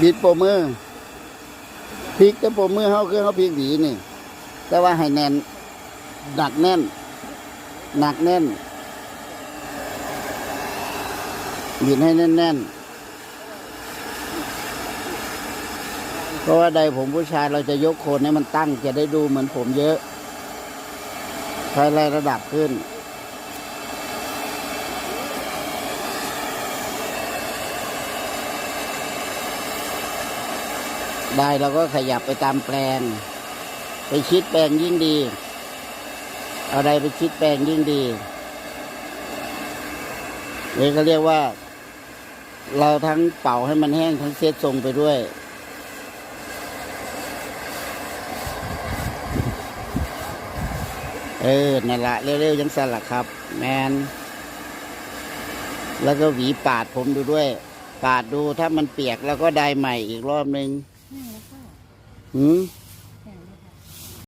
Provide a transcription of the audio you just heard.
บิดโปรมือพลิกแต่โปรมือเขาคือเขาพลิกหวีนี่ แต่ว่าให้แน่นหนักแน่น หนักแน่นบิดให้แน่นๆเพราะว่าใดผมผู้ชายเราจะยกโคนให้มันตั้งจะได้ดูเหมือนผมเยอะใช้ระดับขึ้น ได้เราก็ขยับไปตามแปลงไปชิดแปลงยิ่งดี เอาใดไปชิดแปลงยิ่งดีเลยเขาเรียกว่า เราทั้งเป่าให้มันแห้งทั้งเซตทรงไปด้วย เออนั่นละเร็วๆยังสั่นละครับ แมน แล้วก็หวีปาดผมดูด้วย ปาดดูถ้ามันเปียกแล้วก็ได้ใหม่อีกรอบนึง หืม